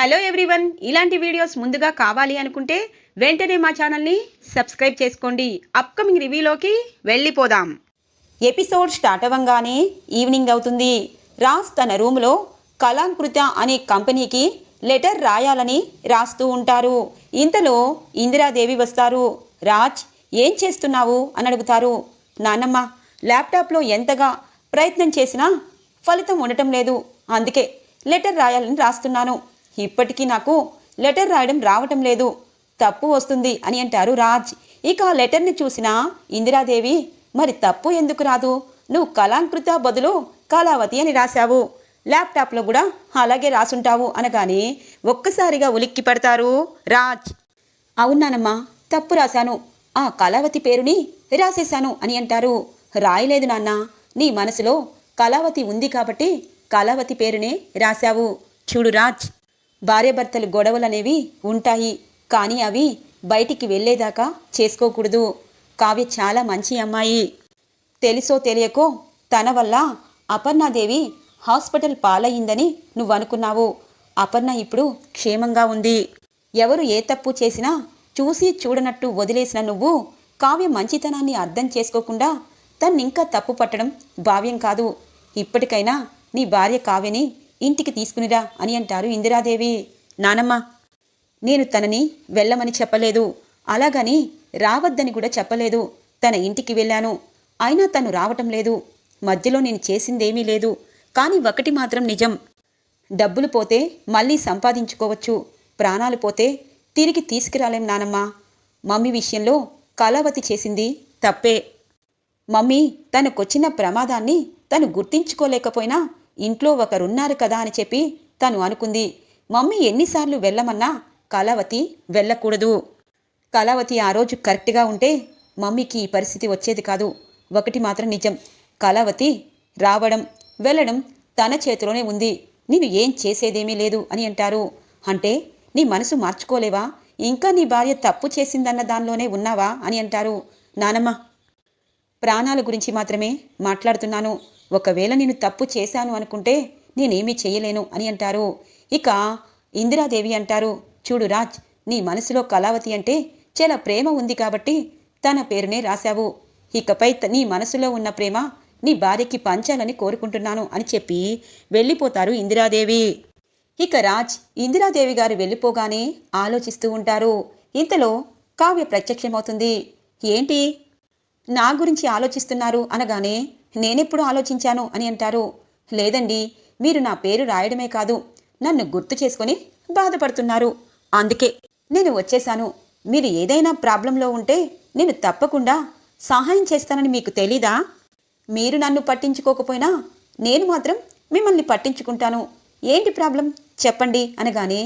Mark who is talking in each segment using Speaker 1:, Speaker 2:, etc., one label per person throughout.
Speaker 1: Hello everyone ఇలాంటి videos ముందుగా కావాలి అనుకుంటే వెంటనే మా ఛానల్ని సబ్స్క్రైబ్ చేసుకోండి. అప్కమింగ్ రివ్యూలోకి వెళ్ళిపోదాం. ఎపిసోడ్ స్టార్ట్ అవ్వంగానే ఈవినింగ్ అవుతుంది. రాజ్ తన రూమ్లో కలాంకృత అనే కంపెనీకి లెటర్ రాయాలని రాస్తూ ఉంటారు. ఇంతలో ఇందిరాదేవి వస్తారు. రాజ్ ఏం చేస్తున్నావు? అని అడుగుతారు. నాన్నమ్మ ల్యాప్టాప్లో ఎంతగా ప్రయత్నం చేసినా ఫలితం ఉండటం లేదు. అందుకే లెటర్ రాయాలని రాస్తున్నాను. ఇప్పటికీ నాకు లెటర్ రాయడం రావటం లేదు. తప్పు వస్తుంది అని అంటారు రాజ్. ఇక ఆ లెటర్ని చూసిన ఇందిరాదేవి మరి తప్పు ఎందుకు రాదు? నువ్వు కళాంకృత బదులు కళావతి అని రాశావు. ల్యాప్టాప్లో కూడా అలాగే రాసుంటావు అనగానే ఒక్కసారిగా ఉలిక్కి పడతారు రాజ్. అవునానమ్మా తప్పు రాశాను. ఆ కళావతి పేరుని రాసేశాను అని అంటారు. రాయలేదు నాన్న నీ మనసులో కళావతి ఉంది కాబట్టి కళావతి పేరునే రాశావు. చూడు రాజ్ భార్యాభర్తలు గొడవలనేవి ఉంటాయి. కానీ అవి బయటికి వెళ్ళేదాకా చేసుకోకూడదు. కావ్య చాలా మంచి అమ్మాయి. తెలుసో తెలియకో తన వల్ల అపర్ణాదేవి హాస్పిటల్ పాలయ్యిందని నువ్వు అనుకున్నావు అపర్ణ ఇప్పుడు క్షేమంగా ఉంది. ఎవరు ఏ తప్పు చేసినా చూసి చూడనట్టు వదిలేసిన నువ్వు కావ్య మంచితనాన్ని అర్థం చేసుకోకుండా తన్నింకా తప్పు పట్టడం భావ్యం కాదు. ఇప్పటికైనా నీ భార్య కావ్యని ఇంటికి తీసుకునిరా అని అంటారు ఇందిరాదేవి. నానమ్మ నేను తనని వెళ్ళమని చెప్పలేదు. అలాగని రావద్దని కూడా చెప్పలేదు. తన ఇంటికి వెళ్ళాను. అయినా తను రావటం లేదు. మధ్యలో నేను చేసిందేమీ లేదు. కానీ ఒకటి మాత్రం నిజం. డబ్బులు పోతే మళ్ళీ సంపాదించుకోవచ్చు. ప్రాణాలు పోతే తిరిగి తీసుకురాలేం నానమ్మా. మమ్మీ విషయంలో కళావతి చేసింది తప్పే. మమ్మీ తనకొచ్చిన ప్రమాదాన్ని తను గుర్తించుకోలేకపోయినా ఇంట్లో ఒకరున్నారు కదా అని చెప్పి తను అనుకుంది. మమ్మీ ఎన్నిసార్లు వెళ్ళమన్నా కళావతి వెళ్ళకూడదు. కళావతి ఆ రోజు కరెక్ట్గా ఉంటే మమ్మీకి ఈ పరిస్థితి వచ్చేది కాదు. ఒకటి మాత్రం నిజం. కళావతి రావడం వెళ్ళడం తన చేతిలోనే ఉంది. నేను ఏం చేసేదేమీ లేదు అని అంటారు. అంటే నీ మనసు మార్చుకోలేవా? ఇంకా నీ భార్య తప్పు చేసిందన్న దానిలోనే ఉన్నావా? అని అంటారు. నానమ్మ ప్రాణాల గురించి మాత్రమే మాట్లాడుతున్నాను. ఒకవేళ నేను తప్పు చేశాను అనుకుంటే నేనేమీ చేయలేను అని అంటారు. ఇక ఇందిరాదేవి అంటారు చూడు రాజ్ నీ మనసులో కళావతి అంటే చాలా ప్రేమ ఉంది కాబట్టి తన పేరునే రాశావు. ఇకపై త- నీ మనసులో ఉన్న ప్రేమ నీ భార్యకి పంచాలని కోరుకుంటున్నాను అని చెప్పి వెళ్ళిపోతారు ఇందిరాదేవి. ఇక రాజ్ ఇందిరాదేవి గారు వెళ్ళిపోగానే ఆలోచిస్తూ ఉంటారు. ఇంతలో కావ్య ప్రత్యక్షమవుతుంది. ఏంటి? నా గురించి ఆలోచిస్తున్నారు అనగానే నేనెప్పుడు ఆలోచించాను అని అంటారు. లేదండి మీరు నా పేరు రాయడమే కాదు నన్ను గుర్తు చేసుకొని బాధపడుతున్నారు. అందుకే నేను వచ్చేశాను. మీరు ఏదైనా ప్రాబ్లంలో ఉంటే నేను తప్పకుండా సహాయం చేస్తానని మీకు తెలీదా? మీరు నన్ను పట్టించుకోకపోయినా నేను మాత్రం మిమ్మల్ని పట్టించుకుంటాను. ఏంటి ప్రాబ్లం? చెప్పండి అనగానే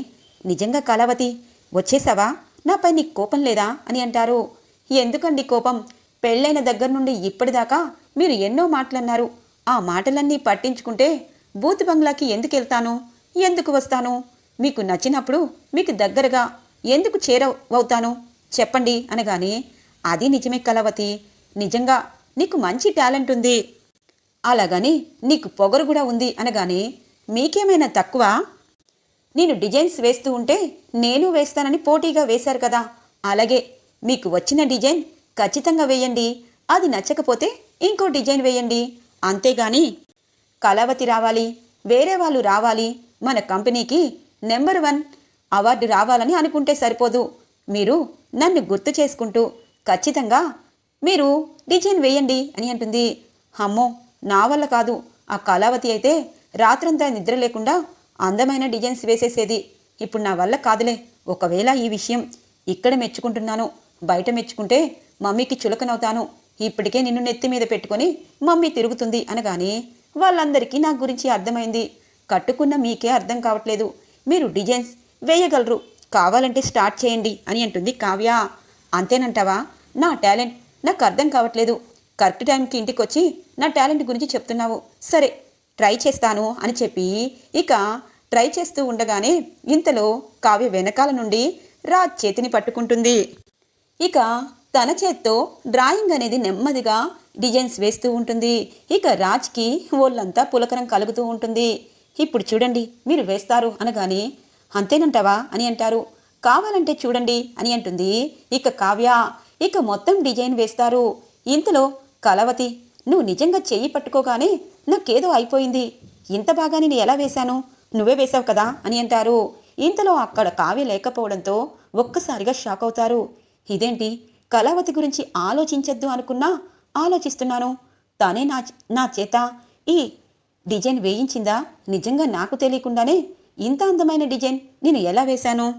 Speaker 1: నిజంగా కళావతి వచ్చేసావా నాపై నీకు కోపం లేదా? అని అంటారు. ఎందుకండి కోపం? పెళ్ళైన దగ్గర నుండి ఇప్పటిదాకా మీరు ఎన్నో మాటలన్నారు. ఆ మాటలన్నీ పట్టించుకుంటే బూత్ బంగ్లాకి ఎందుకు వెళ్తాను? ఎందుకు వస్తాను? మీకు నచ్చినప్పుడు మీకు దగ్గరగా ఎందుకు చేరవవుతాను? చెప్పండి అనగానే అది నిజమే కలవతి నిజంగా నీకు మంచి టాలెంట్ ఉంది. అలాగని నీకు పొగరు కూడా ఉంది అనగానే మీకేమైనా తక్కువ? నేను డిజైన్స్ వేస్తూ ఉంటే నేను వేస్తానని పోటీగా వేశారు కదా. అలాగే మీకు వచ్చిన డిజైన్ ఖచ్చితంగా వేయండి. అది నచ్చకపోతే ఇంకో డిజైన్ వేయండి. అంతేగాని కళావతి రావాలి వేరే వాళ్ళు రావాలి మన కంపెనీకి నెంబర్ వన్ అవార్డు రావాలని అనుకుంటే సరిపోదు. మీరు నన్ను గుర్తు చేసుకుంటూ ఖచ్చితంగా మీరు డిజైన్ వేయండి అని అంటుంది. అమ్మో నా వల్ల కాదు. ఆ కళావతి అయితే రాత్రంతా నిద్ర లేకుండా అందమైన డిజైన్స్ వేసేసేది. ఇప్పుడు నా వల్ల కాదులే. ఒకవేళ ఈ విషయం ఇక్కడ మెచ్చుకుంటున్నాను బయట మెచ్చుకుంటే మమ్మీకి చులకనవుతాను. ఇప్పటికే నిన్ను నెత్తి మీద పెట్టుకొని మమ్మీ తిరుగుతుంది అనగానే వాళ్ళందరికీ నా గురించి అర్థమైంది. కట్టుకున్న మీకే అర్థం కావట్లేదు. మీరు డిజైన్స్ వేయగలరు. కావాలంటే స్టార్ట్ చేయండి అని అంటుంది కావ్య. అంతేనంటావా? నా టాలెంట్ నాకు అర్థం కావట్లేదు. కరెక్ట్ టైంకి ఇంటికి వచ్చి నా టాలెంట్ గురించి చెప్తున్నావు. సరే ట్రై చేస్తాను అని చెప్పి ఇక ట్రై చేస్తూ ఉండగానే ఇంతలో కావ్య వెనకాల నుండి రాజ్ చేతిని పట్టుకుంటుంది. ఇక తన చేత్తో డ్రాయింగ్ అనేది నెమ్మదిగా డిజైన్స్ వేస్తూ ఉంటుంది. ఇక రాజ్కి ఒళ్ళంతా పులకరం కలుగుతూ ఉంటుంది. ఇప్పుడు చూడండి మీరు వేస్తారు అనగానే అంతేనంటావా? అని అంటారు. కావాలంటే చూడండి అని అంటుంది. ఇక కావ్య ఇక మొత్తం డిజైన్ వేస్తారు. ఇంతలో కలవతి నువ్వు నిజంగా చెయ్యి పట్టుకోగానే నాకేదో అయిపోయింది. ఇంత బాగా నేను ఎలా వేశాను? నువ్వే వేశావు కదా? అని అంటారు. ఇంతలో అక్కడ కావ్య లేకపోవడంతో ఒక్కసారిగా షాక్ అవుతారు. ఇదేంటి? కళావతి గురించి ఆలోచించద్దు అనుకున్నా ఆలోచిస్తున్నాను. తానే నా నా చేత ఈ డిజైన్ వేయించిందా? నిజంగా నాకు తెలియకుండానే ఇంత అందమైన డిజైన్ నేను ఎలా వేశాను?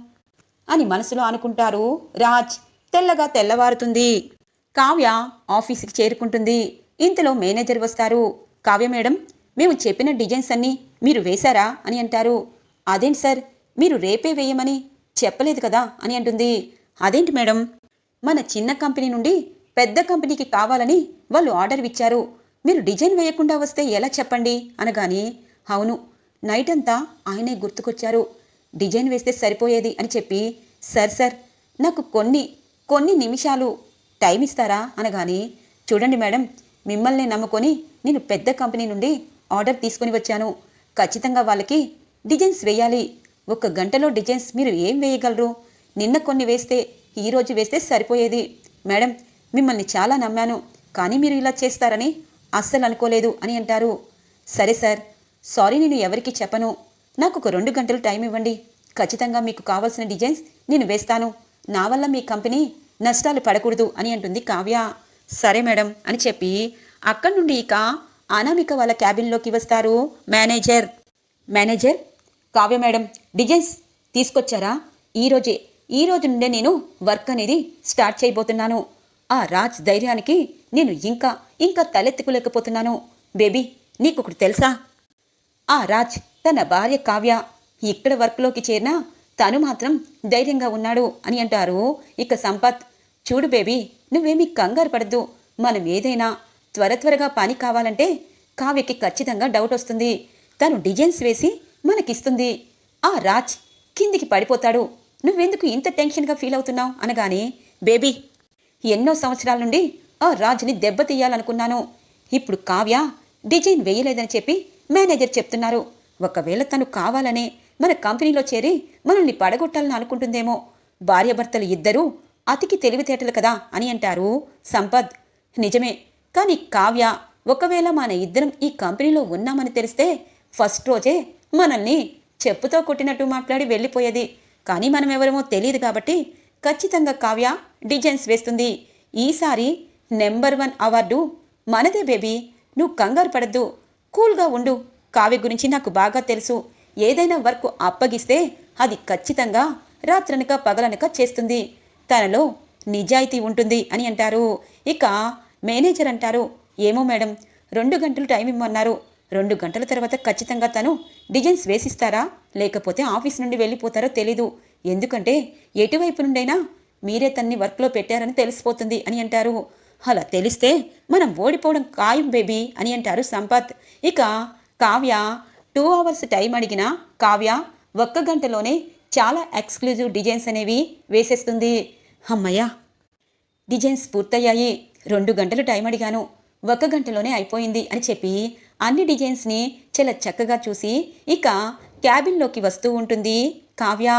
Speaker 1: అని మనసులో అనుకుంటారు రాజ్. తెల్లగా తెల్లవారుతుంది. కావ్య ఆఫీస్కి చేరుకుంటుంది. ఇంతలో మేనేజర్ వస్తారు. కావ్య మేడం మేము చెప్పిన డిజైన్స్ అన్నీ మీరు వేశారా? అని అంటారు. అదేంటి సార్ మీరు రేపే వేయమని చెప్పలేదు కదా? అని అంటుంది. అదేంటి మేడం? మన చిన్న కంపెనీ నుండి పెద్ద కంపెనీకి కావాలని వాళ్ళు ఆర్డర్ ఇచ్చారు. మీరు డిజైన్ వేయకుండా వస్తే ఎలా చెప్పండి? అనగాని అవును నైట్ అంతా ఆయనే గుర్తుకొచ్చారు. డిజైన్ వేస్తే సరిపోయేది అని చెప్పి సార్ సార్ నాకు కొన్ని కొన్ని నిమిషాలు టైం ఇస్తారా? అనగాని చూడండి మేడం మిమ్మల్ని నమ్ముకొని నేను పెద్ద కంపెనీ నుండి ఆర్డర్ తీసుకొని వచ్చాను. ఖచ్చితంగా వాళ్ళకి డిజైన్స్ వేయాలి. ఒక గంటలో డిజైన్స్ మీరు ఏం వేయగలరు? నిన్న కొన్ని వేస్తే ఈ రోజు వేస్తే సరిపోయేది. మేడం మిమ్మల్ని చాలా నమ్మాను. కానీ మీరు ఇలా చేస్తారని అస్సలు అనుకోలేదు అని అంటారు. సరే సార్ సారీ నేను ఎవరికి చెప్పను. నాకు ఒక రెండు గంటలు టైం ఇవ్వండి. ఖచ్చితంగా మీకు కావాల్సిన డిజైన్స్ నేను వేస్తాను. నా వల్ల మీ కంపెనీ నష్టాలు పడకూడదు అని అంటుంది కావ్య. సరే మేడం అని చెప్పి అక్కడి నుండి ఇక అనామిక వాళ్ళ క్యాబిన్లోకి వస్తారు manager. Manager? Kavya madam designs తీసుకొచ్చారా? ఈరోజే ఈ రోజు నుండే నేను వర్క్ అనేది స్టార్ట్ చేయబోతున్నాను. ఆ రాజ్ ధైర్యానికి నేను ఇంకా ఇంకా తలెత్తుకోలేకపోతున్నాను. బేబీ నీకొకటి తెలుసా? ఆ రాజ్ తన భార్య కావ్య ఇక్కడ వర్క్లోకి చేరినా తను మాత్రం ధైర్యంగా ఉన్నాడు అని అంటారు. ఇక సంపత్ చూడు బేబీ నువ్వేమీ కంగారు పడద్దు. మనం ఏదైనా త్వర త్వరగా పని కావాలంటే కావ్యకి ఖచ్చితంగా డౌట్ వస్తుంది. తను డిజైన్స్ వేసి మనకిస్తుంది. ఆ రాజ్ కిందికి పడిపోతాడు. నువ్వెందుకు ఇంత టెన్షన్గా ఫీల్ అవుతున్నావు? అనగానే బేబీ ఎన్నో సంవత్సరాల నుండి ఆ రాజుని దెబ్బతీయాలనుకున్నాను ఇప్పుడు కావ్య డిజైన్ వేయలేదని చెప్పి మేనేజర్ చెప్తున్నారు. ఒకవేళ తను కావాలనే మన కంపెనీలో చేరి మనల్ని పడగొట్టాలని అనుకుంటుందేమో. భార్యాభర్తలు ఇద్దరూ అతికి తెలివితేటలు కదా అని అంటారు సంపత్ నిజమే కానీ కావ్య ఒకవేళ మన ఇద్దరం ఈ కంపెనీలో ఉన్నామని తెలిస్తే ఫస్ట్ రోజే మనల్ని చెప్పుతో కొట్టినట్టు మాట్లాడి వెళ్ళిపోయేది. కానీ మనం ఎవరేమో తెలియదు కాబట్టి ఖచ్చితంగా కావ్య డిజైన్స్ వేస్తుంది. ఈసారి నెంబర్ వన్ అవార్డు మనదే బేబీ నువ్వు కంగారు పడద్దు. కూల్గా ఉండు. కావ్య గురించి నాకు బాగా తెలుసు. ఏదైనా వర్క్ అప్పగిస్తే అది ఖచ్చితంగా రాత్రనక పగలనక చేస్తుంది. తనలో నిజాయితీ ఉంటుంది అని అంటారు. ఇక మేనేజర్ అంటారు ఏమో మేడం రెండు గంటలు టైం ఇమ్మన్నారు. రెండు గంటల తర్వాత ఖచ్చితంగా తను డిజైన్స్ వేసిస్తారా? లేకపోతే ఆఫీస్ నుండి వెళ్ళిపోతారో తెలీదు. ఎందుకంటే ఎటువైపు నుండైనా మీరే తన్ని వర్క్లో పెట్టారని తెలిసిపోతుంది అని అంటారు. అలా తెలిస్తే మనం ఓడిపోవడం ఖాయం బేబీ అని అంటారు సంపత్. ఇక కావ్య టూ అవర్స్ టైం అడిగిన కావ్య ఒక్క గంటలోనే చాలా ఎక్స్క్లూజివ్ డిజైన్స్ అనేవి వేసేస్తుంది. అమ్మయ్యా! డిజైన్స్ పూర్తయ్యాయి. రెండు గంటలు టైం అడిగాను. ఒక గంటలోనే అయిపోయింది అని చెప్పి అన్ని డిజైన్స్ని చాలా చక్కగా చూసి ఇక క్యాబిన్లోకి వస్తూ ఉంటుంది. కావ్య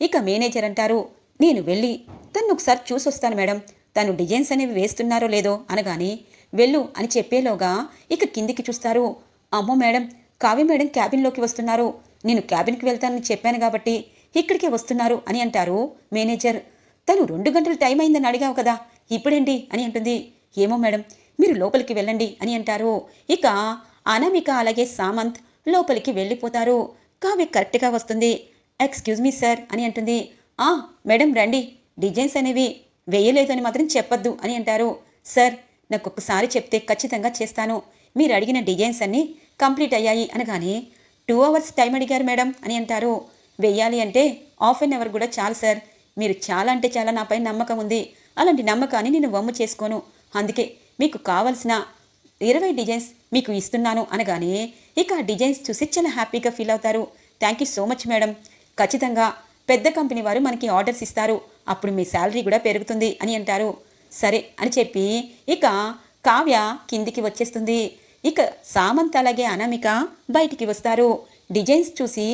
Speaker 1: ఇక మేనేజర్ అంటారు నేను వెళ్ళి తను ఒకసారి చూసొస్తాను మేడం. తను డిజైన్స్ అనేవి వేస్తున్నారో లేదో అనగానే వెళ్ళు అని చెప్పేలోగా ఇక కిందికి చూస్తారు. అమ్మో మేడం కావ్య మేడం క్యాబిన్లోకి వస్తున్నారు. నేను క్యాబిన్కి వెళ్తానని చెప్పాను కాబట్టి ఇక్కడికే వస్తున్నారు అని అంటారు మేనేజర్. తను రెండు గంటలు టైం అయిందని అడిగావు కదా ఇప్పుడేంటి? అని అంటుంది. ఏమో మేడం మీరు లోపలికి వెళ్ళండి అని అంటారు. ఇక అనామిక అలాగే సామంత్ లోపలికి వెళ్ళిపోతారు. కావ్య కరెక్ట్గా వస్తుంది. ఎక్స్క్యూజ్ మీ సార్ అని అంటుంది. ఆ మేడం రండి. డిజైన్స్ అనేవి వేయలేదు అని మాత్రం చెప్పొద్దు అని అంటారు. సార్ నాకు ఒక్కసారి చెప్తే ఖచ్చితంగా చేస్తాను. మీరు అడిగిన డిజైన్స్ అన్నీ కంప్లీట్ అయ్యాయి అనగానే టూ అవర్స్ టైం అడిగారు మేడం అని అంటారు. వెయ్యాలి అంటే హాఫ్ అన్ అవర్ కూడా చాలు సార్. మీరు చాలా అంటే చాలా నాపై నమ్మకం ఉంది. అలాంటి నమ్మకాన్ని నేను వమ్ము చేసుకోను. అందుకే మీకు కావలసిన ఇరవై డిజైన్స్ మీకు ఇస్తున్నాను అనగానే ఇక ఆ డిజైన్స్ చూసి చాలా హ్యాపీగా ఫీల్ అవుతారు. Thank you so much madam ఖచ్చితంగా పెద్ద కంపెనీ వారు మనకి ఆర్డర్స్ ఇస్తారు. అప్పుడు మీ శాలరీ కూడా పెరుగుతుంది అని అంటారు. సరే అని చెప్పి ఇక కావ్య కిందికి వచ్చేస్తుంది. ఇక సామంత్ అలాగే అనామిక బయటికి వస్తారు. డిజైన్స్ చూసి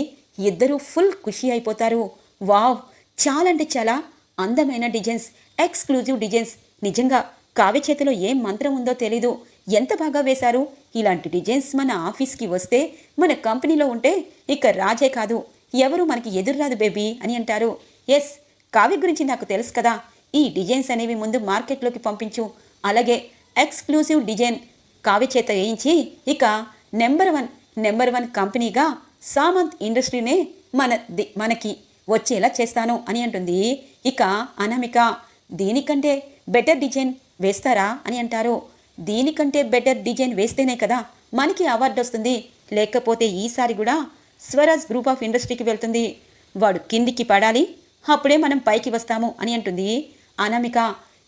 Speaker 1: ఇద్దరూ ఫుల్ ఖుషి అయిపోతారు. వావ్! చాలా అంటే చాలా అందమైన డిజైన్స్ ఎక్స్క్లూజివ్ డిజైన్స్. నిజంగా కావ్య చేతిలో ఏం మంత్రం ఉందో తెలీదు. ఎంత బాగా వేశారు? ఇలాంటి డిజైన్స్ మన ఆఫీస్కి వస్తే మన కంపెనీలో ఉంటే ఇక రాజే కాదు. ఎవరు మనకి ఎదురురాదు బేబీ అని అంటారు. ఎస్ కావ్య గురించి నాకు తెలుసు కదా. ఈ డిజైన్స్ అనేవి ముందు మార్కెట్లోకి పంపించు. అలాగే ఎక్స్క్లూసివ్ డిజైన్ కావ్య చేత వేయించి ఇక నెంబర్ వన్ నెంబర్ వన్ కంపెనీగా సామంత్ ఇండస్ట్రీనే మన ది- మనకి వచ్చేలా చేస్తాను అని అంటుంది. ఇక అనామిక దీనికంటే బెటర్ డిజైన్ వేస్తారా అని అంటారు. దీనికంటే బెటర్ డిజైన్ వేస్తేనే కదా మనకి అవార్డు వస్తుంది. లేకపోతే ఈసారి కూడా స్వరాజ్ గ్రూప్ ఆఫ్ ఇండస్ట్రీకి వెళ్తుంది. వాడు కిందికి పడాలి అప్పుడే మనం పైకి వస్తాము అని అంటుంది. అనామిక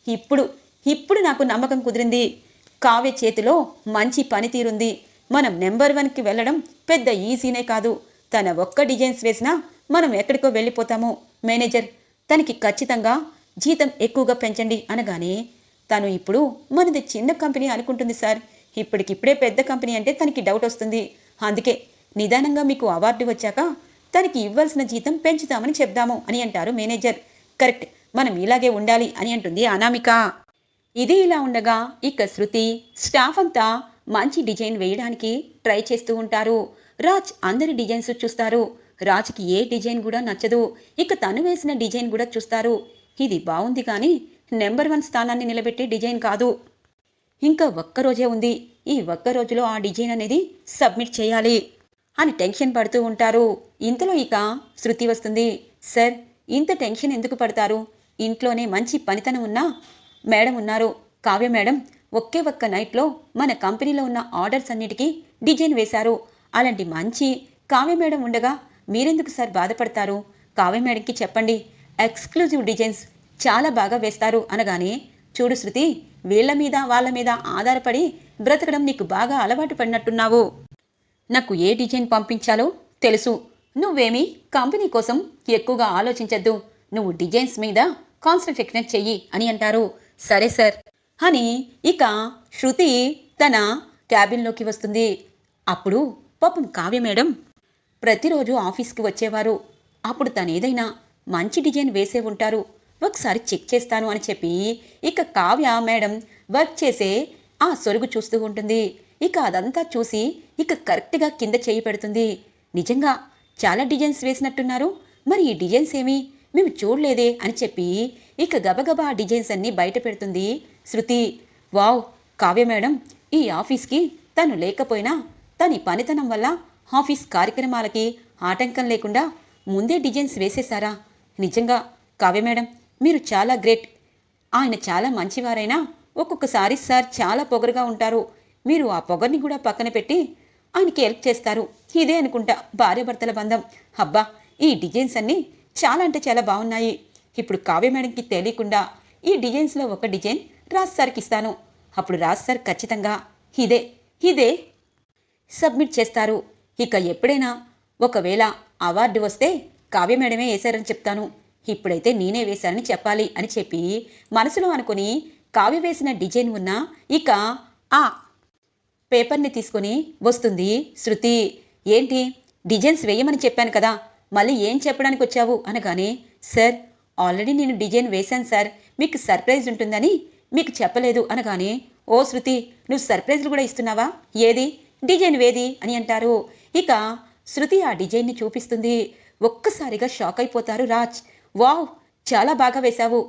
Speaker 1: ఇప్పుడు ఇప్పుడు నాకు నమ్మకం కుదిరింది. కావ్య చేతిలో మంచి పనితీరుంది. మనం నెంబర్ వన్కి వెళ్ళడం పెద్ద ఈజీనే కాదు. తన ఒక్క డిజైన్స్ వేసినా మనం ఎక్కడికో వెళ్ళిపోతాము. మేనేజర్ తనకి ఖచ్చితంగా జీతం ఎక్కువగా పెంచండి అనగానే తను ఇప్పుడు మనది చిన్న కంపెనీ అనుకుంటుంది సార్. ఇప్పటికిప్పుడే పెద్ద కంపెనీ అంటే తనకి డౌట్ వస్తుంది. అందుకే నిదానంగా మీకు అవార్డు వచ్చాక తనకి ఇవ్వాల్సిన జీతం పెంచుతామని చెప్దాము అని అంటారు మేనేజర్. కరెక్ట్ మనం ఇలాగే ఉండాలి అని అంటుంది అనామిక. ఇది ఇలా ఉండగా ఇక శృతి స్టాఫ్ అంతా మంచి డిజైన్ వేయడానికి ట్రై చేస్తూ ఉంటారు. రాజ్ అందరి డిజైన్స్ చూస్తారు. రాజ్కి ఏ డిజైన్ కూడా నచ్చదు. ఇక తను వేసిన డిజైన్ కూడా చూస్తారు. ఇది బాగుంది కానీ నెంబర్ వన్ స్థానాన్ని నిలబెట్టే డిజైన్ కాదు. ఇంకా ఒక్క రోజే ఉంది. ఈ ఒక్క రోజులో ఆ డిజైన్ అనేది సబ్మిట్ చేయాలి అని టెన్షన్ పడుతూ ఉంటారు. ఇంతలో ఇక శృతి వస్తుంది. సార్ ఇంత టెన్షన్ ఎందుకు పడతారు? ఇంట్లోనే మంచి పనితనం ఉన్న మేడం ఉన్నారు. కావ్య మేడం ఒకే ఒక్క నైట్లో మన కంపెనీలో ఉన్న ఆర్డర్స్ అన్నిటికీ డిజైన్ వేశారు. అలాంటి మంచి కావ్య మేడం ఉండగా మీరెందుకు సార్ బాధపడతారు? కావ్య మేడంకి చెప్పండి. ఎక్స్క్లూజివ్ డిజైన్స్ చాలా బాగా వేస్తారు అనగానే చూడు శృతి వీళ్ళ మీద వాళ్ళ మీద ఆధారపడి బ్రతకడం నీకు బాగా అలవాటు పడినట్టున్నావు. నాకు ఏ డిజైన్ పంపించాలో తెలుసు. నువ్వేమీ కంపెనీ కోసం ఎక్కువగా ఆలోచించద్దు. నువ్వు డిజైన్స్ మీద కాన్సన్ట్రేషన్ చెయ్యి అని అంటారు. సరే సార్ అని ఇక శృతి తన క్యాబిన్లోకి వస్తుంది. అప్పుడు పాపం కావ్య మేడం ప్రతిరోజు ఆఫీస్కి వచ్చేవారు. అప్పుడు తనేదైనా మంచి డిజైన్ వేసే ఉంటారు. ఒకసారి చెక్ చేస్తాను అని చెప్పి ఇక కావ్య మేడం వర్క్ చేసే ఆ సొరుగు చూస్తూ ఉంటుంది. ఇక అదంతా చూసి ఇక కరెక్ట్గా కింద చేయి పెడుతుంది. నిజంగా చాలా డిజైన్స్ వేసినట్టున్నారు. మరి ఈ డిజైన్స్ ఏమి? మేము చూడలేదే అని చెప్పి ఇక గబగబా ఆ డిజైన్స్ అన్నీ బయట పెడుతుంది శృతి. వావ్ కావ్య మేడం ఈ ఆఫీస్కి తను లేకపోయినా తని పనితనం వల్ల ఆఫీస్ కార్యక్రమాలకి ఆటంకం లేకుండా ముందే డిజైన్స్ వేసేశారా? నిజంగా కావ్య మేడం మీరు చాలా గ్రేట్. ఆయన చాలా మంచివారైనా ఒక్కొక్కసారి సార్ చాలా పొగరుగా ఉంటారు. మీరు ఆ పొగర్ని కూడా పక్కన పెట్టి ఆయనకి హెల్ప్ చేస్తారు. ఇదే అనుకుంటా భార్యాభర్తల బంధం. అబ్బా ఈ డిజైన్స్ అన్నీ చాలా అంటే చాలా బాగున్నాయి. ఇప్పుడు కావ్య మేడంకి తెలియకుండా ఈ డిజైన్స్లో ఒక డిజైన్ రాజ్ సార్కి ఇస్తాను. అప్పుడు రాజ్ సార్ ఖచ్చితంగా ఇదే ఇదే సబ్మిట్ చేస్తారు. ఇక ఎప్పుడైనా ఒకవేళ అవార్డు వస్తే కావ్య మేడమే వేశారని చెప్తాను. ఇప్పుడైతే నేనే వేశానని చెప్పాలి అని చెప్పి మనసులో అనుకుని కావ్య వేసిన డిజైన్ ఉన్న ఇక ఆ పేపర్ని తీసుకొని వస్తుంది. శృతి ఏంటి? డిజైన్స్ వేయమని చెప్పాను కదా మళ్ళీ ఏం చెప్పడానికి వచ్చావు? అనగానే సార్ ఆల్రెడీ నేను డిజైన్ వేశాను సార్ మీకు సర్ప్రైజ్ ఉంటుందని మీకు చెప్పలేదు. అనగానే ఓ శృతి నువ్వు సర్ప్రైజ్లు కూడా ఇస్తున్నావా? ఏది? డిజైన్ వేది? అని అంటారు. ఇక శృతి ఆ డిజైన్ని చూపిస్తుంది. ఒక్కసారిగా షాక్ అయిపోతారు రాజ్. వావ్ చాలా బాగా వేశావు.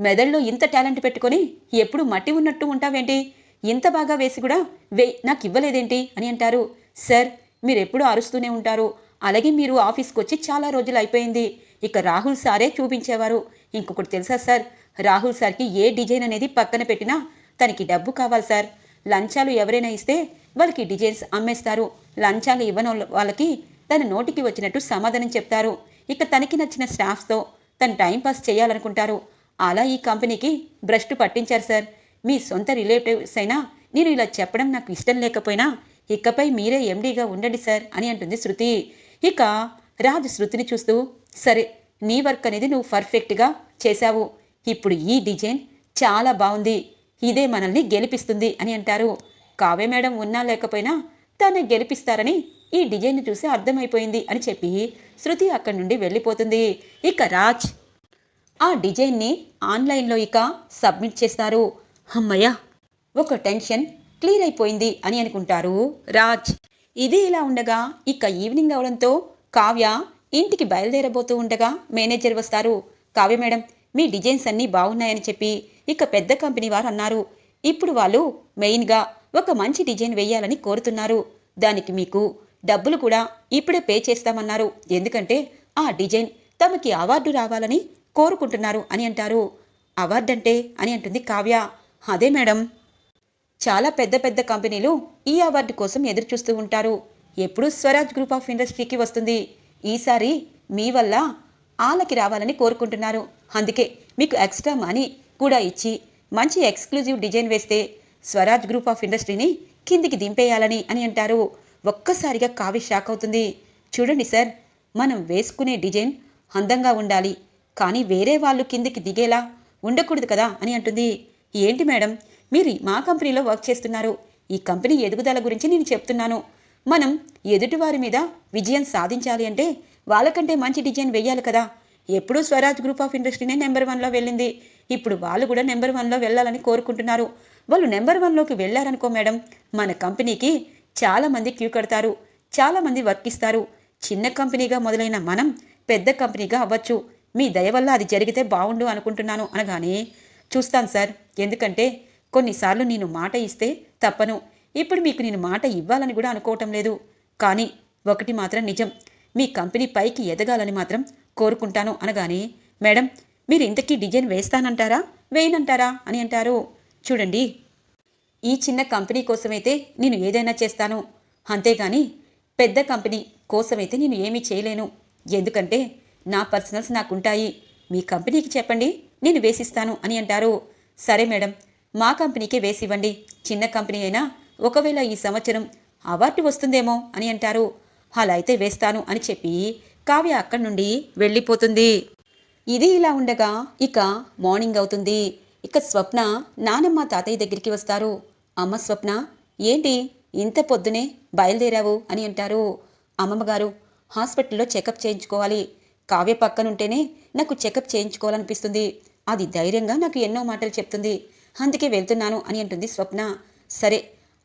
Speaker 1: మెదడులో ఇంత టాలెంట్ పెట్టుకొని ఎప్పుడు మట్టి ఉన్నట్టు ఉంటావేంటి? ఇంత బాగా వేసి కూడా వే నాకు ఇవ్వలేదేంటి అని అంటారు. సార్ మీరెప్పుడు అరుస్తూనే ఉంటారు. అలాగే మీరు ఆఫీస్కి వచ్చి చాలా రోజులు అయిపోయింది. ఇక రాహుల్ సారే చూపించేవారు. ఇంకొకటి తెలుసా సార్? రాహుల్ సార్కి ఏ డిజైన్ అనేది పక్కన పెట్టినా తనకి డబ్బు కావాలి సార్. లంచాలు ఎవరైనా ఇస్తే వాళ్ళకి డిజైన్స్ అమ్మేస్తారు. లంచాలు ఇవ్వని వాళ్ళకి తన నోటికి వచ్చినట్టు సమాధానం చెప్తారు. ఇక తనకి నచ్చిన స్టాఫ్తో తను టైంపాస్ చేయాలనుకుంటారు. అలా ఈ కంపెనీకి భ్రష్టు పట్టించారు సార్. మీ సొంత రిలేటివ్స్ అయినా నేను ఇలా చెప్పడం నాకు ఇష్టం లేకపోయినా ఇకపై మీరే ఎండీగా ఉండండి సార్ అని అంటుంది శృతి. ఇక రాజు శృతిని చూస్తూ సరే నీ వర్క్ అనేది నువ్వు పర్ఫెక్ట్గా చేశావు. ఇప్పుడు ఈ డిజైన్ చాలా బాగుంది. ఇదే మనల్ని గెలిపిస్తుంది అని అంటారు. కావ్య మేడం ఉన్నా లేకపోయినా తనే గెలిపిస్తారని ఈ డిజైన్ చూసి అర్థమైపోయింది అని చెప్పి శృతి అక్కడి నుండి వెళ్ళిపోతుంది. ఇక రాజ్ ఆ డిజైన్ని ఆన్లైన్లో ఇక సబ్మిట్ చేస్తారు. అమ్మయ్య ఒక టెన్షన్ క్లియర్ అయిపోయింది అని అనుకుంటారు రాజ్. ఇది ఇలా ఉండగా ఇక ఈవినింగ్ అవడంతో కావ్య ఇంటికి బయలుదేరబోతూ ఉండగా మేనేజర్ వస్తారు. కావ్య మేడం మీ డిజైన్స్ అన్నీ బాగున్నాయని చెప్పి ఇక పెద్ద కంపెనీ వారు అన్నారు. ఇప్పుడు వాళ్ళు మెయిన్గా ఒక మంచి డిజైన్ వేయాలని కోరుతున్నారు. దానికి మీకు డబ్బులు కూడా ఇప్పుడే పే చేస్తామన్నారు. ఎందుకంటే ఆ డిజైన్ తమకి అవార్డు రావాలని కోరుకుంటున్నారు అని అంటారు. అవార్డు అంటే అని అంటుంది కావ్య. అదే మేడం. చాలా పెద్ద పెద్ద కంపెనీలు ఈ అవార్డు కోసం ఎదురుచూస్తూ ఉంటారు. ఎప్పుడు స్వరాజ్ గ్రూప్ ఆఫ్ ఇండస్ట్రీకి వస్తుంది. ఈసారి మీ వల్ల ఆలకి రావాలని కోరుకుంటున్నారు. అందుకే మీకు ఎక్స్ట్రా మనీ కూడా ఇచ్చి మంచి ఎక్స్క్లూజివ్ డిజైన్ వేస్తే స్వరాజ్ గ్రూప్ ఆఫ్ ఇండస్ట్రీని కిందికి దింపేయాలని అని అంటారు. ఒక్కసారిగా కావి షాక్ అవుతుంది. చూడండి సార్ మనం వేసుకునే డిజైన్ అందంగా ఉండాలి. కానీ వేరే వాళ్ళు కిందికి దిగేలా ఉండకూడదు కదా అని అంటుంది. ఏంటి మేడం మీరు మా కంపెనీలో వర్క్ చేస్తున్నారు. ఈ కంపెనీ ఎదుగుదల గురించి నేను చెప్తున్నాను. మనం ఎదుటివారి మీద విజయం సాధించాలి అంటే వాళ్ళకంటే మంచి డిజైన్ వేయాలి కదా. ఎప్పుడూ స్వరాజ్ గ్రూప్ ఆఫ్ ఇండస్ట్రీనే నెంబర్ వన్లో వెళ్ళింది. ఇప్పుడు వాళ్ళు కూడా నెంబర్ వన్లో వెళ్ళాలని కోరుకుంటున్నారు. వాళ్ళు నెంబర్ వన్లోకి వెళ్ళారనుకో మేడం మన కంపెనీకి చాలామంది క్యూ కడతారు చాలామంది వర్క్ ఇస్తారు. చిన్న కంపెనీగా మొదలైన మనం పెద్ద కంపెనీగా అవ్వచ్చు. మీ దయ వల్ల అది జరిగితే బాగుండు అనుకుంటున్నాను అనగానే చూస్తాను సార్. ఎందుకంటే కొన్నిసార్లు నేను మాట ఇస్తే తప్పను. ఇప్పుడు మీకు నేను మాట ఇవ్వాలని కూడా అనుకోవటం లేదు. కానీ ఒకటి మాత్రం నిజం. మీ కంపెనీ పైకి ఎదగాలని మాత్రం కోరుకుంటాను అనగానే మేడం మీరు ఇంతకీ డిజైన్ వేస్తానంటారా వేయనంటారా అని అంటారు. చూడండి. ఈ చిన్న కంపెనీ కోసమైతే నేను ఏదైనా చేస్తాను. అంతేగాని పెద్ద కంపెనీ కోసమైతే నేను ఏమీ చేయలేను. ఎందుకంటే నా పర్సనల్స్ నాకుంటాయి. మీ కంపెనీకి చెప్పండి నేను వేసిస్తాను అని అంటారు. సరే మేడం మా కంపెనీకే వేసివ్వండి. చిన్న కంపెనీ అయినా ఒకవేళ ఈ సంవత్సరం అవార్డు వస్తుందేమో అని అంటారు. అలా అయితే వేస్తాను అని చెప్పి కావ్య అక్కడి నుండి వెళ్ళిపోతుంది. ఇది ఇలా ఉండగా ఇక మార్నింగ్ అవుతుంది. ఇక స్వప్న నానమ్మ తాతయ్య దగ్గరికి వస్తారు. అమ్మ స్వప్న ఏంటి? ఇంత పొద్దునే బయలుదేరావు? అని అంటారు. అమ్మమ్మగారు హాస్పిటల్లో చెకప్ చేయించుకోవాలి. కావ్య పక్కనుంటేనే నాకు చెకప్ చేయించుకోవాలనిపిస్తుంది. అది ధైర్యంగా నాకు ఎన్నో మాటలు చెప్తుంది. అందుకే వెళ్తున్నాను అని అంటుంది స్వప్న. సరే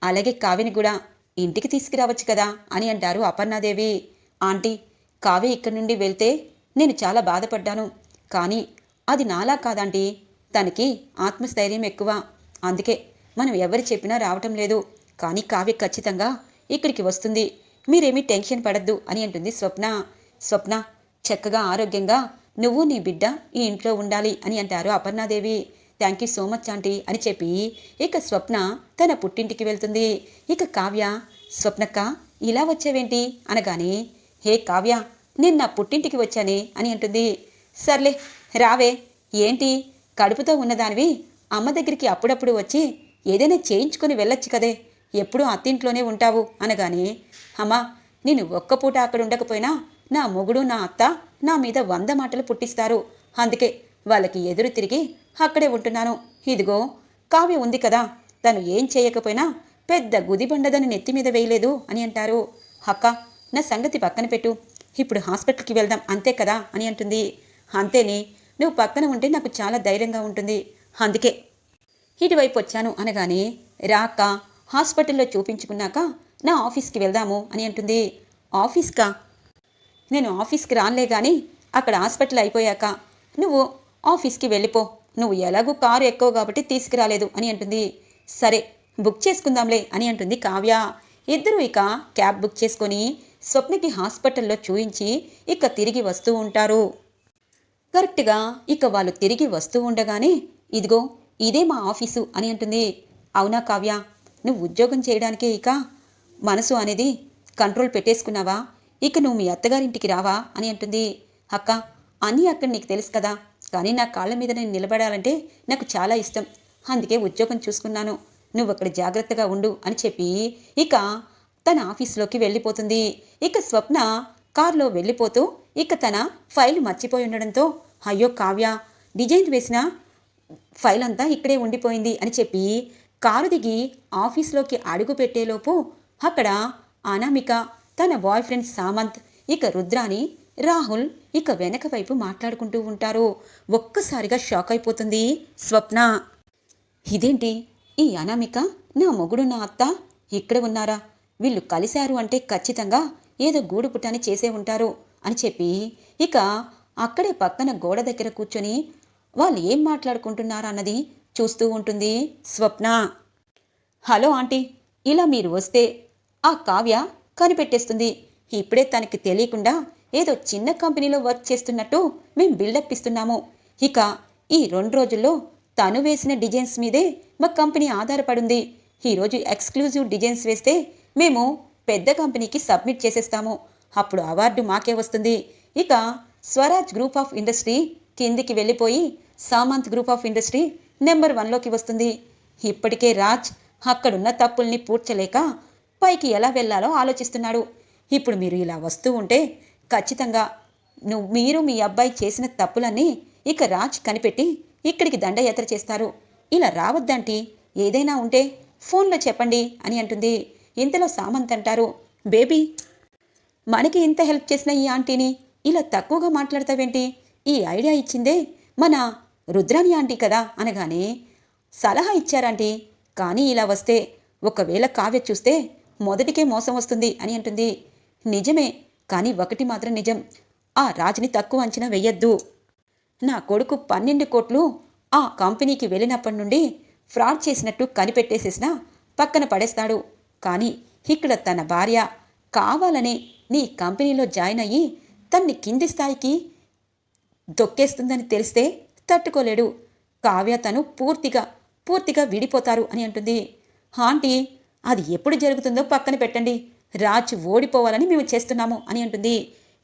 Speaker 1: అలాగే కావ్యని కూడా ఇంటికి తీసుకురావచ్చు కదా అని అంటారు అపర్ణాదేవి. ఆంటీ కావ్య ఇక్కడి నుండి వెళ్తే నేను చాలా బాధపడ్డాను. కానీ అది నాలా కాదంటీ తనకి ఆత్మస్థైర్యం ఎక్కువ. అందుకే మనం ఎవరు చెప్పినా రావటం లేదు. కానీ కావ్య ఖచ్చితంగా ఇక్కడికి వస్తుంది. మీరేమీ టెన్షన్ పడద్దు అని అంటుంది స్వప్న. స్వప్న చక్కగా ఆరోగ్యంగా నువ్వు నీ బిడ్డ ఈ ఇంట్లో ఉండాలి అని అంటారు Aparnadevi. Thank you so much aunty అని చెప్పి ఇక స్వప్న తన పుట్టింటికి వెళ్తుంది. ఇక కావ్య స్వప్నక్క ఇలా వచ్చావేంటి? అనగానే హే కావ్య నేను నా పుట్టింటికి వచ్చానే అని అంటుంది. సర్లే రావే ఏంటి? కడుపుతో ఉన్నదానివి అమ్మ దగ్గరికి అప్పుడప్పుడు వచ్చి ఏదైనా చేయించుకొని వెళ్ళొచ్చు కదే. ఎప్పుడూ అత్తింట్లోనే ఉంటావు అనగానే అమ్మా నేను ఒక్క పూట అక్కడ ఉండకపోయినా నా మొగుడు నా అత్త నా మీద వంద మాటలు పుట్టిస్తారు. అందుకే వాళ్ళకి ఎదురు తిరిగి అక్కడే ఉంటున్నాను. ఇదిగో కావ్య ఉంది కదా తను ఏం చేయకపోయినా పెద్ద గుదిబండదని నెత్తి మీద వేయలేదు అని అంటారు. అక్క నా సంగతి పక్కన పెట్టు. ఇప్పుడు హాస్పిటల్కి వెళ్దాం అంతే కదా అని అంటుంది. అంతేనే నువ్వు పక్కన ఉంటే నాకు చాలా ధైర్యంగా ఉంటుంది. అందుకే ఇటువైపు వచ్చాను అనగానే రాక హాస్పిటల్లో చూపించుకున్నాక నా ఆఫీస్కి వెళ్దాము అని అంటుంది. ఆఫీస్కా? నేను ఆఫీస్కి రానులే కానీ అక్కడ హాస్పిటల్ అయిపోయాక నువ్వు ఆఫీస్కి వెళ్ళిపో. నువ్వు ఎలాగూ కారు ఎక్కువ కాబట్టి తీసుకురాలేదు అని అంటుంది. సరే బుక్ చేసుకుందాంలే అని అంటుంది కావ్య. ఇద్దరు ఇక క్యాబ్ బుక్ చేసుకొని స్వప్నకి హాస్పిటల్లో చూయించి ఇక తిరిగి వస్తూ ఉంటారు. కరెక్ట్గా ఇక వాళ్ళు తిరిగి వస్తూ ఉండగానే ఇదిగో ఇదే మా ఆఫీసు అని అంటుంది. అవునా కావ్య? నువ్వు ఉద్యోగం చేయడానికే ఇక మనసు అనేది కంట్రోల్ పెట్టేసుకున్నావా? ఇక నువ్వు మీ అత్తగారింటికి రావా అని అంటుంది. అక్క అన్నీ అక్కడ నీకు తెలుసు కదా. కానీ నా కాళ్ళ మీద నేను నిలబడాలంటే నాకు చాలా ఇష్టం. అందుకే ఉద్యోగం చూసుకున్నాను. నువ్వు అక్కడ జాగ్రత్తగా ఉండు అని చెప్పి ఇక తన ఆఫీస్లోకి వెళ్ళిపోతుంది. ఇక స్వప్న కారులో వెళ్ళిపోతూ ఇక తన ఫైల్ మర్చిపోయి ఉండడంతో అయ్యో కావ్య డిజైన్ వేసిన ఫైల్ అంతా ఇక్కడే ఉండిపోయింది అని చెప్పి కారు దిగి ఆఫీస్లోకి అడుగు పెట్టేలోపు అక్కడ అనామిక తన బాయ్ ఫ్రెండ్ సామంత్ ఇక రుద్రాని రాహుల్ ఇక వెనక వైపు మాట్లాడుకుంటూ ఉంటారు. ఒక్కసారిగా షాక్ అయిపోతుంది స్వప్న. ఇదేంటి? ఈ అనామిక నా మొగుడు నా అత్త ఇక్కడ ఉన్నారా? వీళ్ళు కలిశారు అంటే ఖచ్చితంగా ఏదో గూడు పుటాని చేసే ఉంటారు అని చెప్పి ఇక అక్కడే పక్కన గోడ దగ్గర కూర్చొని వాళ్ళు ఏం మాట్లాడుకుంటున్నారన్నది చూస్తూ ఉంటుంది స్వప్న. హలో ఆంటీ ఇలా మీరు వస్తే ఆ కావ్య కనిపెట్టేస్తుంది. ఇప్పుడే తనకి తెలియకుండా ఏదో చిన్న కంపెనీలో వర్క్ చేస్తున్నట్టు మేము బిల్డప్ ఇస్తున్నాము. ఇక ఈ రెండు రోజుల్లో తను వేసిన డిజైన్స్ మీదే మా కంపెనీ ఆధారపడింది. ఈరోజు ఎక్స్క్లూజివ్ డిజైన్స్ వేస్తే మేము పెద్ద కంపెనీకి సబ్మిట్ చేసేస్తాము. అప్పుడు అవార్డు మాకే వస్తుంది. ఇక స్వరాజ్ గ్రూప్ ఆఫ్ ఇండస్ట్రీ కిందికి వెళ్ళిపోయి Samanth group of industry number వన్లోకి వస్తుంది. ఇప్పటికే రాజ్ అక్కడున్న తప్పుల్ని పూడ్చలేక పైకి ఎలా వెళ్ళాలో ఆలోచిస్తున్నాడు. ఇప్పుడు మీరు ఇలా వస్తూ ఉంటే ఖచ్చితంగా నువ్వు మీరు మీ అబ్బాయి చేసిన తప్పులన్నీ ఇక రాజ్ కనిపెట్టి ఇక్కడికి దండయాత్ర చేస్తారు. ఇలా రావద్దంటీ ఏదైనా ఉంటే ఫోన్లో చెప్పండి అని అంటుంది. ఇంతలో సామంత్ అంటారు బేబీ మనకి ఇంత హెల్ప్ చేసిన ఈ ఆంటీని ఇలా తక్కువగా మాట్లాడతావేంటి? ఈ ఐడియా ఇచ్చిందే మన రుద్రాని ఆంటీ కదా అనగానే సలహా ఇచ్చారంటీ. కానీ ఇలా వస్తే ఒకవేళ కావ్య చూస్తే మొదటికే మోసం వస్తుంది అని అంటుంది. నిజమే కానీ ఒకటి మాత్రం నిజం. ఆ రాజుని తక్కువ అంచనా వెయ్యొద్దు నా కొడుకు పన్నెండు కోట్లు ఆ కంపెనీకి వెళ్ళినప్పటి నుండి ఫ్రాడ్ చేసినట్టు కనిపెట్టేసేసిన పక్కన పడేస్తాడు. కానీ ఇక్కడ తన భార్య కావాలనే నీ కంపెనీలో జాయిన్ అయ్యి తన్ని కింది స్థాయికి దొక్కేస్తుందని తెలిస్తే తట్టుకోలేడు. కావ్య తను పూర్తిగా పూర్తిగా విడిపోతారు అని అంటుంది. ఆంటీ అది ఎప్పుడు జరుగుతుందో పక్కన పెట్టండి. రాజ్ ఓడిపోవాలని మేము చేస్తున్నాము అని అంటుంది.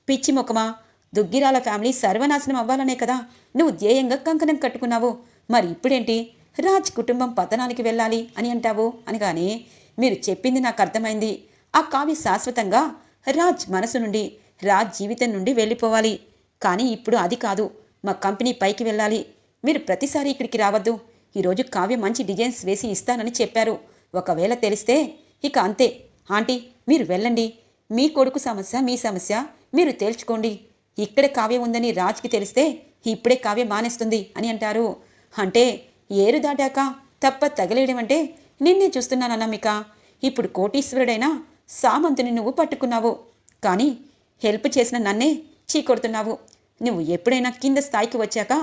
Speaker 1: పిచ్చి మొక్కమా దుగ్గిరాల ఫ్యామిలీ సర్వనాశనం అవ్వాలనే కదా. నువ్వు ధ్యేయంగా కంకణం కట్టుకున్నావు. మరి ఇప్పుడేంటి? రాజ్ కుటుంబం పతనానికి వెళ్ళాలి అని అంటావు అనగానే మీరు చెప్పింది నాకు అర్థమైంది. ఆ కావ్య శాశ్వతంగా రాజ్ మనసు నుండి రాజ్ జీవితం నుండి వెళ్ళిపోవాలి. కానీ ఇప్పుడు అది కాదు. మా కంపెనీ పైకి వెళ్ళాలి. మీరు ప్రతిసారి ఇక్కడికి రావద్దు. ఈరోజు కావ్య మంచి డిజైన్స్ వేసి ఇస్తానని చెప్పారు. ఒకవేళ తెలిస్తే ఇక అంతే. ఆంటీ మీరు వెళ్ళండి. మీ కొడుకు సమస్య మీ సమస్య మీరు తేల్చుకోండి. ఇక్కడ కావ్య ఉందని రాజ్కి తెలిస్తే ఇప్పుడే కావ్య మానేస్తుంది అని అంటారు. అంటే ఏరు దాటాక తప్ప తగలేయడం అంటే నిన్నే చూస్తున్నాను అన్నమిక ఇప్పుడు కోటీశ్వరుడైనా సామంతుని నువ్వు పట్టుకున్నావు. కానీ హెల్ప్ చేసిన నన్నే చీకొడుతున్నావు. నువ్వు ఎప్పుడైనా కింద స్థాయికి వచ్చాక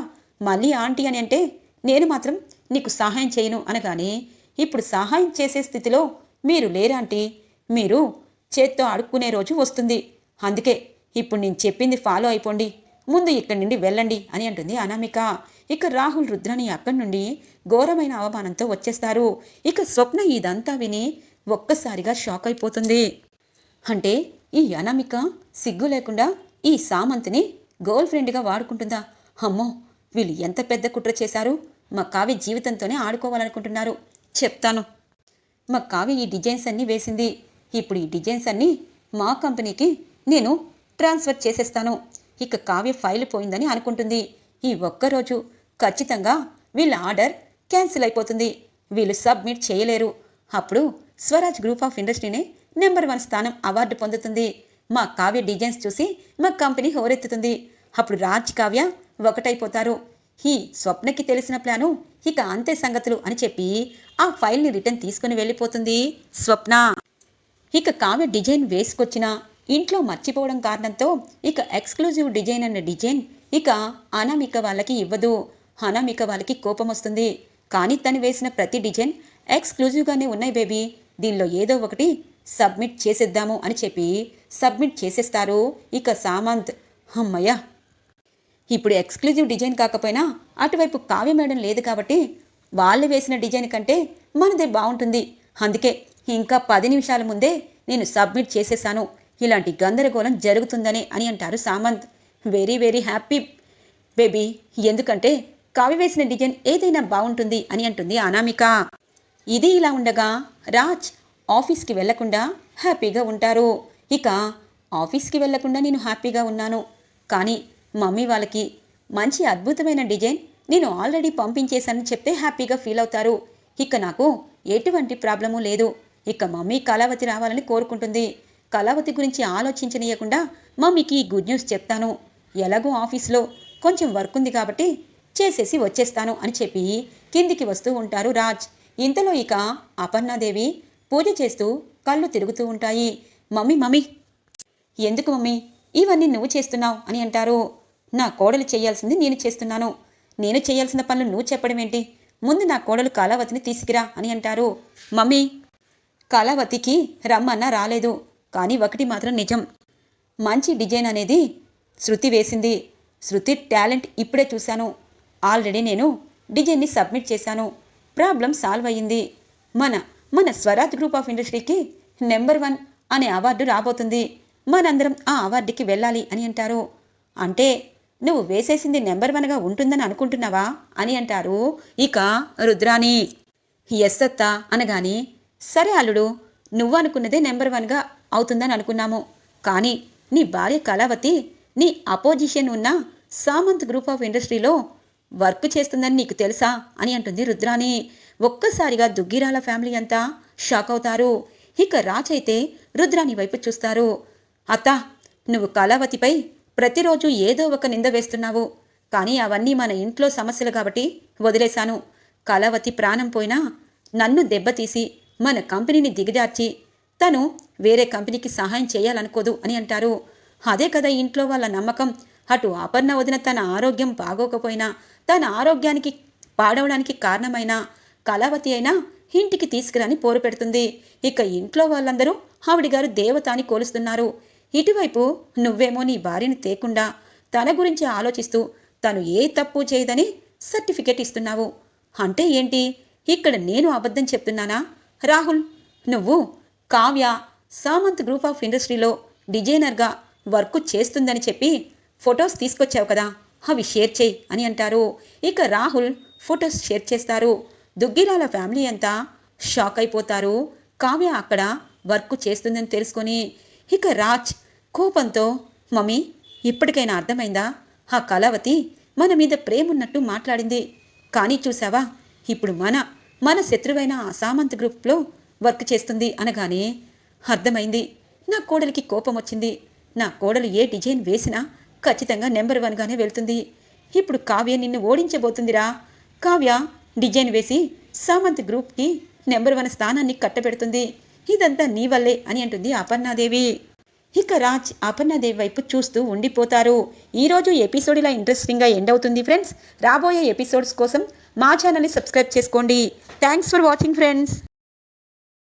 Speaker 1: మళ్ళీ ఆంటీ అని అంటే నేను మాత్రం నీకు సహాయం చేయను అనగానే ఇప్పుడు సహాయం చేసే స్థితిలో మీరు లేరాంటీ మీరు చేత్తో అడుక్కునే రోజు వస్తుంది. అందుకే ఇప్పుడు నేను చెప్పింది ఫాలో అయిపోండి. ముందు ఇక్కడి నుండి వెళ్ళండి అని అంటుంది అనామిక. ఇక రాహుల్ రుద్రని అక్కడి నుండి ఘోరమైన అవమానంతో వచ్చేస్తారు. ఇక స్వప్న ఇదంతా విని ఒక్కసారిగా షాక్ అయిపోతుంది. అంటే ఈ అనామిక సిగ్గు లేకుండా ఈ సామంత్ని గర్ల్ ఫ్రెండ్గా వాడుకుంటుందా? అమ్మో! వీళ్ళు ఎంత పెద్ద కుట్ర చేశారు? మా కావ్య జీవితంతోనే ఆడుకోవాలనుకుంటున్నారు. చెప్తాను. మా కావ్య ఈ డిజైన్స్ అన్నీ వేసింది. ఇప్పుడు ఈ డిజైన్స్ అన్నీ మా కంపెనీకి నేను ట్రాన్స్ఫర్ చేసేస్తాను. ఇక కావ్య ఫైల్ పోయిందని అనుకుంటుంది. ఈ ఒక్కరోజు ఖచ్చితంగా వీళ్ళ ఆర్డర్ క్యాన్సిల్ అయిపోతుంది. వీళ్ళు సబ్మిట్ చేయలేరు. అప్పుడు స్వరాజ్ గ్రూప్ ఆఫ్ ఇండస్ట్రీనే నెంబర్ వన్ స్థానం అవార్డు పొందుతుంది. మా కావ్య డిజైన్స్ చూసి మా కంపెనీ హోరెత్తుతుంది. అప్పుడు రాజ్ కావ్య ఒకటైపోతారు. ఈ స్వప్నకి తెలిసిన ప్లాను ఇక అంతే సంగతులు అని చెప్పి ఆ ఫైల్ని రిటర్న్ తీసుకుని వెళ్ళిపోతుంది స్వప్న. ఇక కావ్య డిజైన్ వేసుకొచ్చిన ఇంట్లో మర్చిపోవడం కారణంతో ఇక ఎక్స్క్లూజివ్ డిజైన్ అన్న డిజైన్ ఇక అనామిక వాళ్ళకి ఇవ్వదు. అనామిక వాళ్ళకి కోపం వస్తుంది. కానీ తను వేసిన ప్రతి డిజైన్ ఎక్స్క్లూజివ్గానే ఉన్నాయి బేబీ. దీనిలో ఏదో ఒకటి సబ్మిట్ చేసేద్దాము అని చెప్పి సబ్మిట్ చేసేస్తారు. ఇక సామంత్ అమ్మయ్య! ఇప్పుడు ఎక్స్క్లూజివ్ డిజైన్ కాకపోయినా అటువైపు కావ్య మేడం లేదు కాబట్టి వాళ్ళు వేసిన డిజైన్ కంటే మనదే బాగుంటుంది. అందుకే ఇంకా పది నిమిషాల ముందే నేను సబ్మిట్ చేసేసాను. ఇలాంటి గందరగోళం జరుగుతుందని అని అంటారు Samanth. Very very happy baby! ఎందుకంటే కావ్య వేసిన డిజైన్ ఏదైనా బాగుంటుంది అని అంటుంది అనామిక. ఇది ఇలా ఉండగా రాజ్ ఆఫీస్కి వెళ్ళకుండా హ్యాపీగా ఉంటారు. ఇక ఆఫీస్కి వెళ్ళకుండా నేను హ్యాపీగా ఉన్నాను. కానీ మమ్మీ వాళ్ళకి మంచి అద్భుతమైన డిజైన్ నేను ఆల్రెడీ పంపించేశానని చెప్తే హ్యాపీగా ఫీల్ అవుతారు. ఇక నాకు ఎటువంటి ప్రాబ్లము లేదు. ఇక మమ్మీ కళావతి రావాలని కోరుకుంటుంది. కళావతి గురించి ఆలోచించనీయకుండా మమ్మీకి గుడ్ న్యూస్ చెప్తాను. ఎలాగో ఆఫీస్లో కొంచెం వర్క్ ఉంది కాబట్టి చేసేసి వచ్చేస్తాను అని చెప్పి కిందికి వస్తూ ఉంటారు రాజ్. ఇంతలో ఇక అపర్ణాదేవి పూజ చేస్తూ కళ్ళు తిరుగుతూ ఉంటాయి. Mummy mummy! ఎందుకు మమ్మీ? ఇవన్నీ నువ్వు చేస్తున్నావు అని అంటారు. నా కోడలు చేయాల్సింది నేను చేస్తున్నాను. నేను చేయాల్సిన పనులు నువ్వు చెప్పడం ఏంటి? ముందు నా కోడలు కళావతిని తీసుకురా అని అంటారు. మమ్మీ! కళావతికి రమ్మన్నా రాలేదు. కానీ ఒకటి మాత్రం నిజం. మంచి డిజైన్ అనేది శృతి వేసింది. శృతి టాలెంట్ ఇప్పుడే చూశాను. ఆల్రెడీ నేను డిజైన్ని సబ్మిట్ చేశాను. ప్రాబ్లం సాల్వ్ అయ్యింది. మన మన స్వరాజ్ గ్రూప్ ఆఫ్ ఇండస్ట్రీకి నెంబర్ వన్ అనే అవార్డు రాబోతుంది. మనందరం ఆ అవార్డుకి వెళ్ళాలి అని అంటారు. అంటే నువ్వు వేసేసింది నెంబర్ వన్గా ఉంటుందని అనుకుంటున్నావా అని అంటారు. ఇక రుద్రాణి. ఎస్సత్త అనగాని సరే అల్లుడు నువ్వు అనుకున్నదే నెంబర్ వన్గా అవుతుందని అనుకున్నాము. కానీ నీ భార్య కళావతి నీ అపోజిషన్ ఉన్న సామంత్ గ్రూప్ ఆఫ్ ఇండస్ట్రీలో వర్క్ చేస్తుందని నీకు తెలుసా అని అంటుంది రుద్రాణి. ఒక్కసారిగా దుగ్గిరాల ఫ్యామిలీ అంతా షాక్ అవుతారు. ఇక రాజ్ అయితే రుద్రాని వైపు చూస్తారు. అత్త నువ్వు కళావతిపై ప్రతిరోజు ఏదో ఒక నింద వేస్తున్నావు. కానీ అవన్నీ మన ఇంట్లో సమస్యలు కాబట్టి వదిలేశాను. కళావతి ప్రాణం పోయినా నన్ను దెబ్బతీసి మన కంపెనీని దిగజార్చి తను వేరే కంపెనీకి సహాయం చేయాలనుకోదు అని అంటారు. అదే కదా ఇంట్లో వాళ్ళ నమ్మకం. అటు అపర్ణ వదిన తన ఆరోగ్యం బాగోకపోయినా తన ఆరోగ్యానికి పాడవడానికి కారణమైన కళావతి అయినా ఇంటికి తీసుకురని పోరు పెడుతుంది. ఇక ఇంట్లో వాళ్ళందరూ ఆవిడ గారు దేవత అని కోలుస్తున్నారు. ఇటువైపు నువ్వేమో నీ భార్యను తేకుండా తన గురించి ఆలోచిస్తూ తను ఏ తప్పు చేయదని సర్టిఫికెట్ ఇస్తున్నావు. అంటే ఏంటి? ఇక్కడ నేను అబద్ధం చెప్తున్నానా? రాహుల్ నువ్వు కావ్య సామంత్ గ్రూప్ ఆఫ్ ఇండస్ట్రీలో డిజైనర్గా వర్క్ చేస్తుందని చెప్పి ఫొటోస్ తీసుకొచ్చావు కదా? అవి షేర్ చేయి అని అంటారు. ఇక రాహుల్ ఫొటోస్ షేర్ చేస్తారు. దుగ్గిరాల ఫ్యామిలీ అంతా షాక్ అయిపోతారు. కావ్య అక్కడ వర్క్ చేస్తుందని తెలుసుకొని ఇక రాజ్ కోపంతో మమ్మీ ఇప్పటికైనా అర్థమైందా? ఆ కళావతి మన మీద ప్రేమున్నట్టు మాట్లాడింది. కానీ చూసావా? ఇప్పుడు మన మన శత్రువైన ఆ సామంత్ గ్రూప్లో వర్క్ చేస్తుంది అనగానే అర్థమైంది. నా కోడలికి కోపం వచ్చింది. నా కోడలు ఏ డిజైన్ వేసినా ఖచ్చితంగా నెంబర్ వన్గానే వెళ్తుంది. ఇప్పుడు కావ్య నిన్ను ఓడించబోతుందిరా. కావ్య డిజైన్ వేసి సామంత్ గ్రూప్కి నెంబర్ వన్ స్థానాన్ని కట్టబెడుతుంది. ఇదంతా నీ వల్లే అని అంటుంది అపర్ణాదేవి. ఇక రాజ్ అపర్ణాదేవి వైపు చూస్తూ ఉండిపోతారు. ఈరోజు ఎపిసోడ్ ఇలా ఇంట్రెస్టింగ్గా ఎండ్ అవుతుంది ఫ్రెండ్స్. రాబోయే ఎపిసోడ్స్ కోసం మా ఛానల్ని సబ్స్క్రైబ్ చేసుకోండి. Thanks for watching friends.